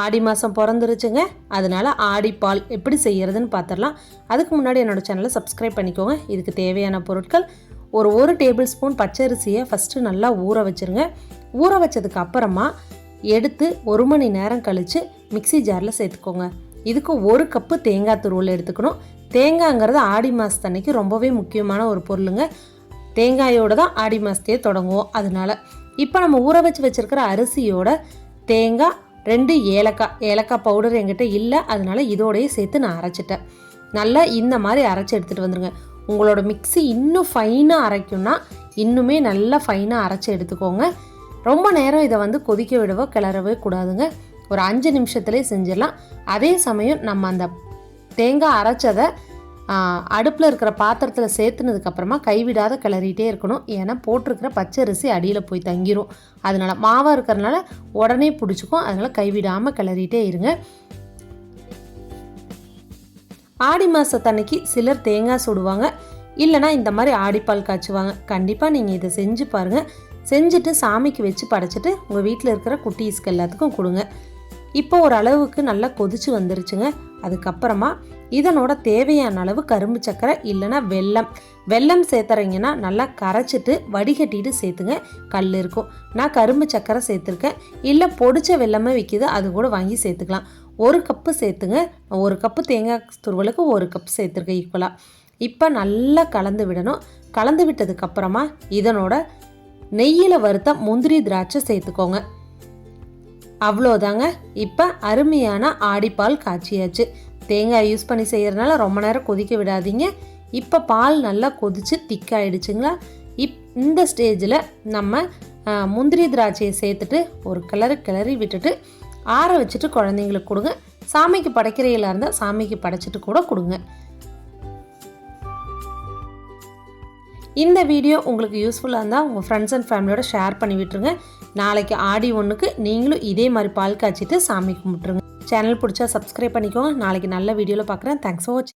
ஆடி மாதம் பிறந்துருச்சுங்க. அதனால ஆடிப்பால் எப்படி செய்கிறதுன்னு பார்த்துடலாம் அதுக்கு முன்னாடி என்னோடய சேனலை சப்ஸ்கிரைப் பண்ணிக்கோங்க. இதுக்கு தேவையான பொருட்கள் ஒரு ஒரு டேபிள் ஸ்பூன் பச்சரிசியை ஃபஸ்ட்டு நல்லா ஊற வச்சுருங்க. ஊற வச்சதுக்கு அப்புறமா எடுத்து ஒரு மணி நேரம் கழித்து மிக்ஸி ஜாரில் சேர்த்துக்கோங்க. இதுக்கு ஒரு கப்பு தேங்காய் துருவல் எடுத்துக்கணும். தேங்காய்ங்கிறது ஆடி மாதத்தன்னைக்கு ரொம்பவே முக்கியமான ஒரு பொருளுங்க. தேங்காயோடு தான் ஆடி மாதத்தையே தொடங்குவோம். அதனால இப்போ நம்ம ஊற வச்சு வச்சுருக்கிற அரிசியோட தேங்காய் ரெண்டு ஏலக்காய் ஏலக்காய் பவுடர் என்கிட்ட இல்லை. அதனால இதோடையே சேர்த்து நான் அரைச்சிட்டேன். நல்லா இந்த மாதிரி அரைச்சி எடுத்துகிட்டு வந்துடுங்க உங்களோட மிக்ஸி இன்னும் ஃபைனாக அரைக்கும்னா இன்னுமே நல்லா ஃபைனாக அரைச்சி எடுத்துக்கோங்க. ரொம்ப நேரம் இதை வந்து கொதிக்க விடவோ கிளறவே கூடாதுங்க. ஒரு அஞ்சு நிமிஷத்துலேயே செஞ்சிடலாம். அதே சமயம் நம்ம அந்த தேங்காய் அரைச்சதை அடுப்பில் இருக்கிற பாத்திரத்தில் சேர்த்துனதுக்கப்புறமா கைவிடாத கிளறிட்டே இருக்கணும். ஏன்னா போட்டிருக்கிற பச்சரிசி அடியில் போய் தங்கிரும். அதனால் மாவாக இருக்கிறனால உடனே பிடிச்சிக்கும். அதனால் கைவிடாமல் கிளறிட்டே இருங்க. ஆடி மாதத்தன்னைக்கு சிலர் தேங்காய் சுடுவாங்க. இல்லைனா இந்த மாதிரி ஆடிப்பால் காய்ச்சுவாங்க. கண்டிப்பாக நீங்கள் இதை செஞ்சு பாருங்கள் செஞ்சுட்டு சாமிக்கு வச்சு படைச்சிட்டு உங்கள் வீட்டில் இருக்கிற குட்டீஸ்க்கு எல்லாத்துக்கும் கொடுங்க. இப்போ ஒரு அளவுக்கு நல்லா கொதிச்சு வந்துருச்சுங்க. அதுக்கப்புறமா இதனோட தேவையான அளவு கரும்பு சக்கரை இல்லைன்னா வெல்லம். வெல்லம் சேர்த்துறீங்கன்னா நல்லா கரைச்சிட்டு வடிகட்டிட்டு சேர்த்துங்க. கல் இருக்கும். நான் கரும்பு சக்கரை சேர்த்துருக்கேன். இல்லை பொடிச்ச வெல்லமே விற்கிது அது கூட வாங்கி சேர்த்துக்கலாம். ஒரு கப்பு சேர்த்துங்க. ஒரு கப்பு தேங்காய் துருவலுக்கு ஒரு கப் சேர்த்துருக்கேன் ஈக்குவலாக இப்போ நல்லா கலந்து விடணும். கலந்து விட்டதுக்கப்புறமா இதனோட நெய்யில் வறுத்த முந்திரி திராட்சை சேர்த்துக்கோங்க. அவ்வளோதாங்க. இப்போ அருமையான ஆடிப்பால் காய்ச்சியாச்சு. தேங்காய் யூஸ் பண்ணி செய்கிறதுனால ரொம்ப நேரம் கொதிக்க விடாதீங்க. இப்போ பால் நல்லா கொதித்து திக்காயிடுச்சுங்களா இப் இந்த ஸ்டேஜில் நம்ம முந்திரி திராட்சையை சேர்த்துட்டு ஒரு கிளறு கிளறி விட்டுட்டு ஆற வச்சுட்டு குழந்தைங்களுக்கு கொடுங்க. சாமிக்கு படைக்கிறீங்களா இருந்தால் சாமிக்கு படைச்சிட்டு கூட கொடுங்க. இந்த வீடியோ உங்களுக்கு யூஸ்ஃபுல்லாக இருந்தால் உங்கள் ஃப்ரெண்ட்ஸ் அண்ட் ஃபேமிலியோட ஷேர் பண்ணி விட்டுருங்க. நாளைக்கு ஆடி ஒன்றுக்கு நீங்களும் இதே மாதிரி பால் காய்ச்சிட்டு சாமி கும்பிட்டுருங்க. சேனல் பிடிச்சா சப்ஸ்கிரைப் பண்ணிக்கோங்க. நாளைக்கு நல்ல வீடியோவில் பார்க்குறேன் தேங்க்ஸ் ஃபார் வாட்சிங்